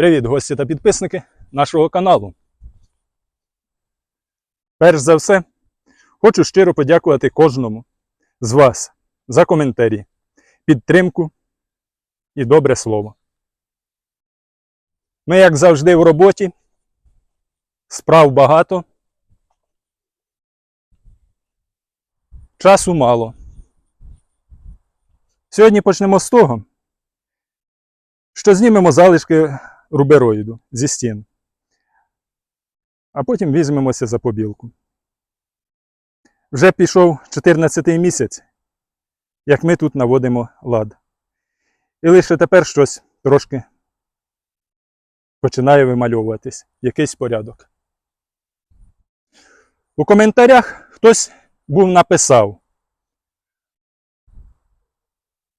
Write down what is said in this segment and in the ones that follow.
Привіт, гості та підписники нашого каналу. Перш за все, хочу щиро подякувати кожному з вас за коментарі, підтримку і добре слово. Ми, як завжди, в роботі, справ багато, часу мало. Сьогодні почнемо з того, що знімемо залишки рубероїду зі стін. А потім візьмемося за побілку. Вже пішов 14-й місяць, як ми тут наводимо лад. І лише тепер щось трошки починає вимальовуватись, якийсь порядок. У коментарях хтось був написав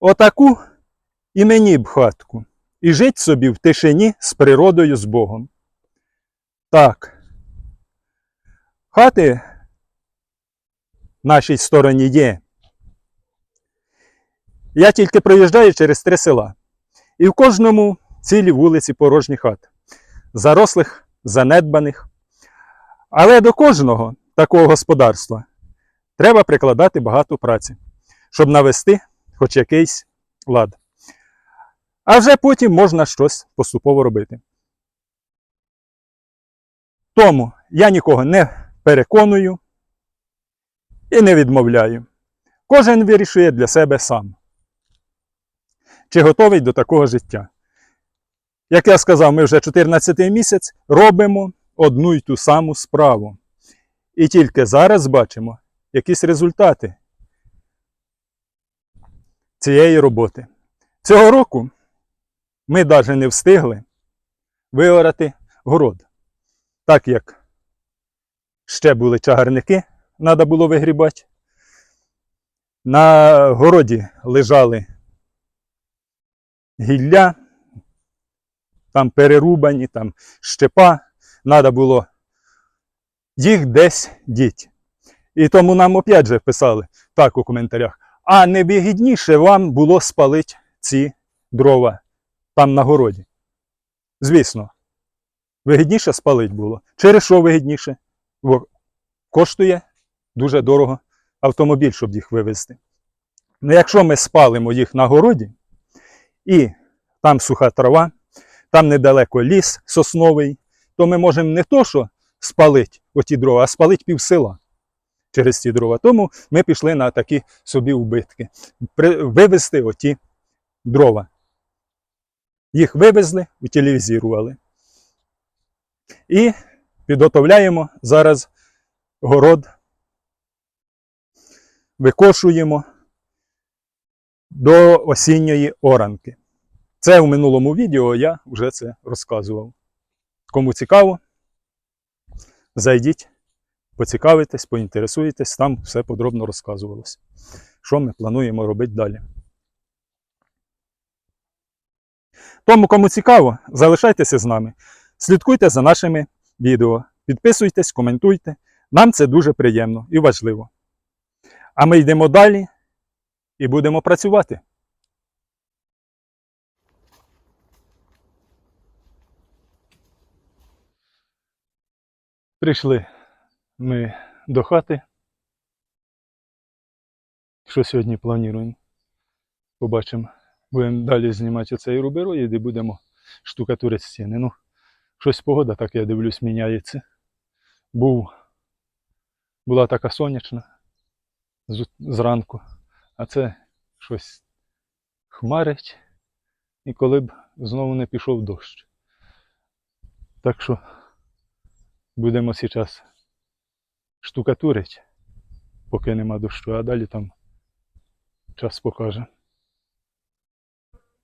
Отаку і мені б хатку і жить собі в тишині з природою з Богом. Так. Хати в нашій стороні є. Я тільки проїжджаю через три села. І в кожному цілі вулиці порожні хати. Зарослих, занедбаних. Але до кожного такого господарства треба прикладати багато праці, щоб навести хоч якийсь лад. А вже потім можна щось поступово робити. Тому я нікого не переконую і не відмовляю. Кожен вирішує для себе сам. Чи готовий до такого життя? Як я сказав, ми вже 14 місяць робимо одну й ту саму справу. І тільки зараз бачимо якісь результати цієї роботи. Цього року ми навіть не встигли виорати город. Так як ще були чагарники, треба було вигрібати. На городі лежали гілля, там перерубані, там щепа, треба було їх десь діть. І тому нам опять же писали так у коментарях, а не вигідніше вам було спалити ці дрова там на городі. Звісно, вигідніше спалить було. Через що вигідніше? Бо коштує дуже дорого автомобіль, щоб їх вивезти. Ну, якщо ми спалимо їх на городі, і там суха трава, там недалеко ліс сосновий, то ми можемо не то, що спалити оті дрова, а спалити пів села через ці дрова. Тому ми пішли на такі собі убитки. Вивезти оті дрова. Їх вивезли, утилізували. І підготовляємо зараз город, викошуємо до осінньої оранки. Це у минулому відео я вже це розказував. Кому цікаво, зайдіть, поцікавитесь, поінтересуєтесь, там все подробно розказувалось, що ми плануємо робити далі. Тому, кому цікаво, залишайтеся з нами. Слідкуйте за нашими відео, підписуйтесь, коментуйте. Нам це дуже приємно і важливо. А ми йдемо далі і будемо працювати. Прийшли ми до хати. Що сьогодні плануємо? Побачимо. Будемо далі знімати оцей рубероїд і будемо штукатурити стіни. Ну, щось погода, так я дивлюсь, міняється. Був, була така сонячна зранку, а це щось хмарить. І коли б знову не пішов дощ. Так що будемо зараз штукатурити, поки нема дощу, а далі там час покаже.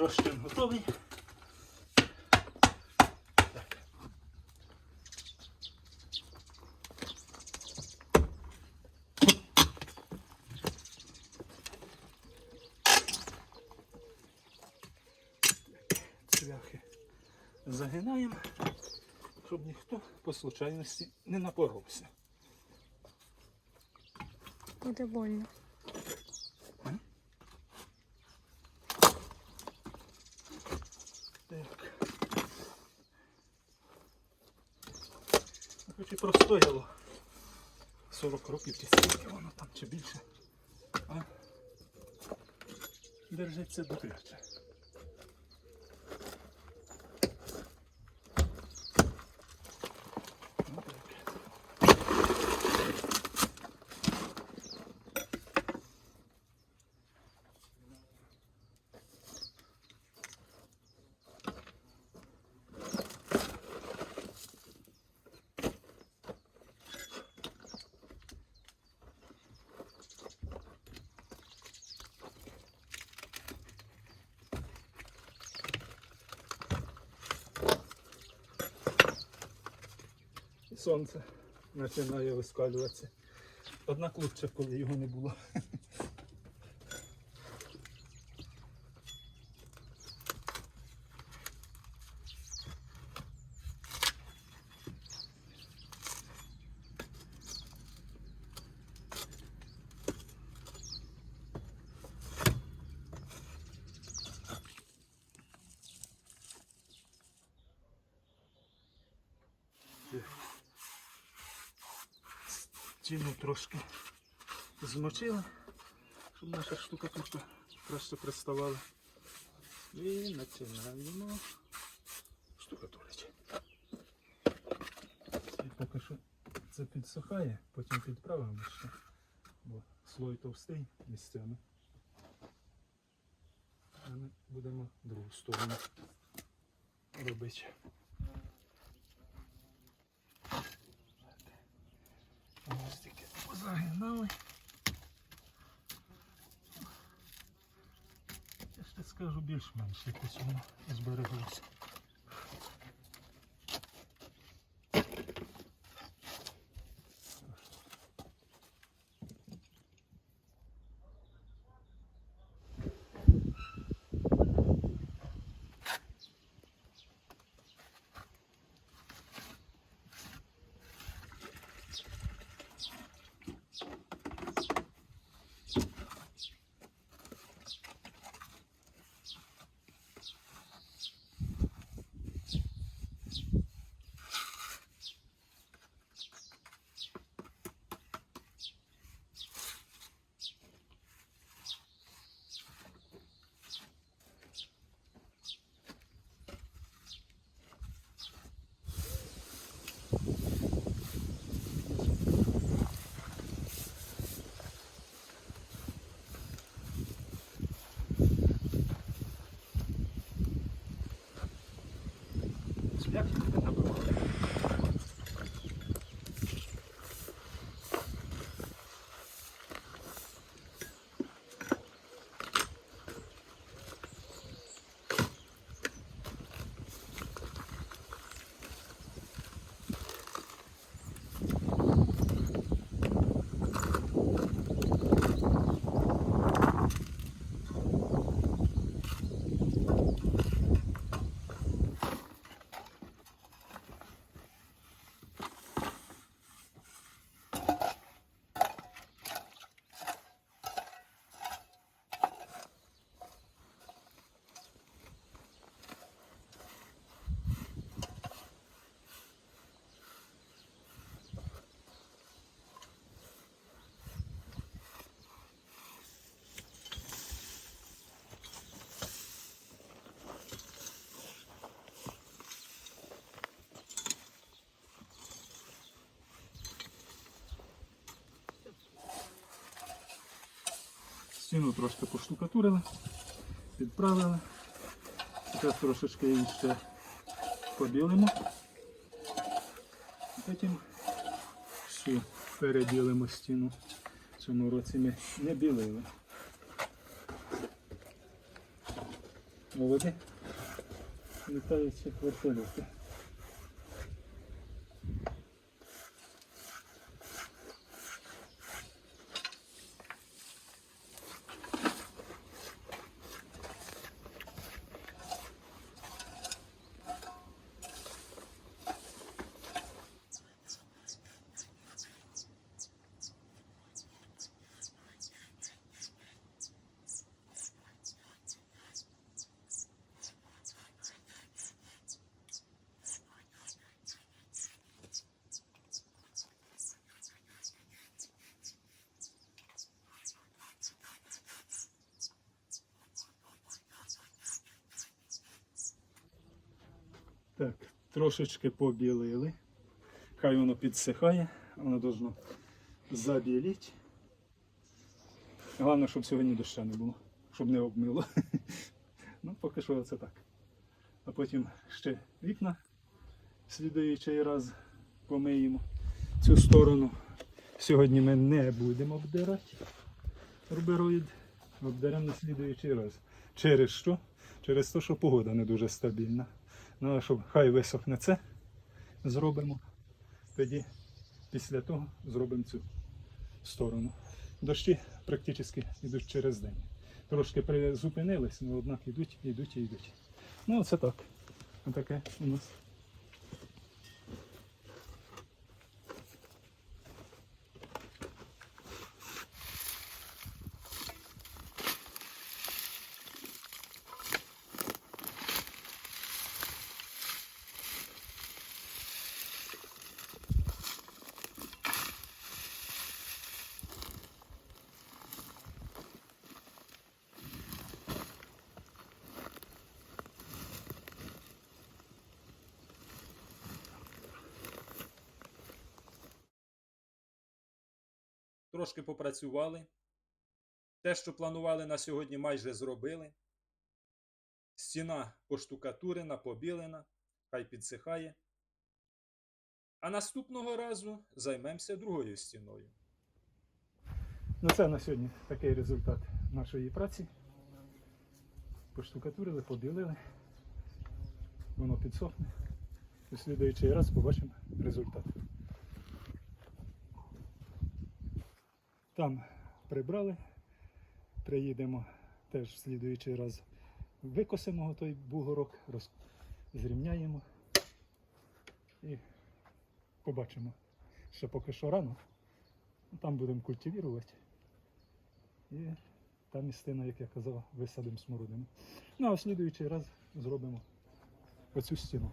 розчин готовий. Так. Цвяхи загинаємо, щоб ніхто по случайності не напоровся. Буде больно. Так. Ну, Хоч і простояло 40 років чи скільки воно там чи більше. А держиться добряче. Ну, так. І сонце починає вискалюватися. Однак лучше, коли його не було. Ціну трошки змочили, щоб наша штукатурка краще приставала. І починаємо штукатурити. І поки що це підсухає, потім підправимо ще, бо слой товстий місцями. А ми будемо другу сторону робити. Позагинали. Я ж так скажу більш-менш якось воно збереглося. Стіну трошки поштукатурили, підправили. Зараз трошечки її ще побілимо. Потім всю перебілимо стіну. В цьому році ми не білили. Молоді. Літаючі вертольоти. Так, трошечки побілили. Хай воно підсихає, воно должно забіліти. Головне, щоб сьогодні доща не було, щоб не обмило. Ну, поки що це так. А потім ще вікна слідуючий раз помиємо цю сторону. Сьогодні ми не будемо обдирати рубероїд, обдеремо на слідуючий раз. Через що? Через те, що погода не дуже стабільна. Ну, щоб хай висохне це, зробимо. Тоді після того зробимо цю сторону. Дощі практично йдуть через день. Трошки призупинились, але однак йдуть, йдуть і йдуть. Ну, оце так. Отаке у нас. Трошки попрацювали. Те, що планували на сьогодні, майже зробили. Стіна поштукатурена, побілена, хай підсихає. А наступного разу займемося другою стіною. Ну це на сьогодні такий результат нашої праці. Поштукатурили, побілили. Воно підсохне. У слідуючий раз побачимо результат. Там прибрали, приїдемо теж в слідуючий раз викосимо той бугорок, роз... зрівняємо і побачимо. Ще поки що рано. Там будемо культивірувати. І та місцина, як я казав, висадимо смородину. Ну а в слідуючий раз зробимо оцю стіну.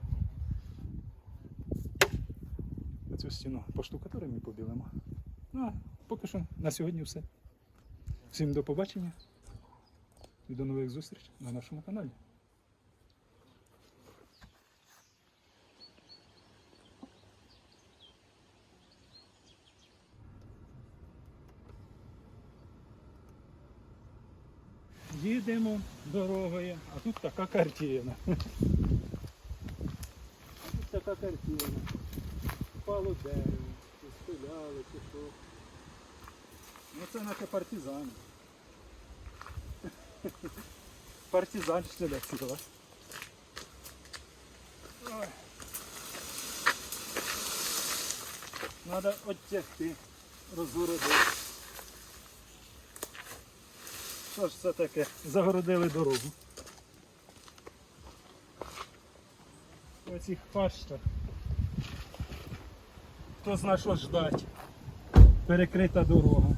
Оцю стіну поштукатуримо і побілимо. Ну, поки що на сьогодні все. Всім до побачення і до нових зустрічей на нашому каналі. Їдемо дорогою, а тут така картина. Тут така картина. Впало дерево, спиляли, чи що. Ну це наші партизани. Партизанщина ціла. Ой. Надо оттягти, розгородити. Що ж це таке? Загородили дорогу. Оцих пащах. Хто зна що ждать. Перекрита дорога.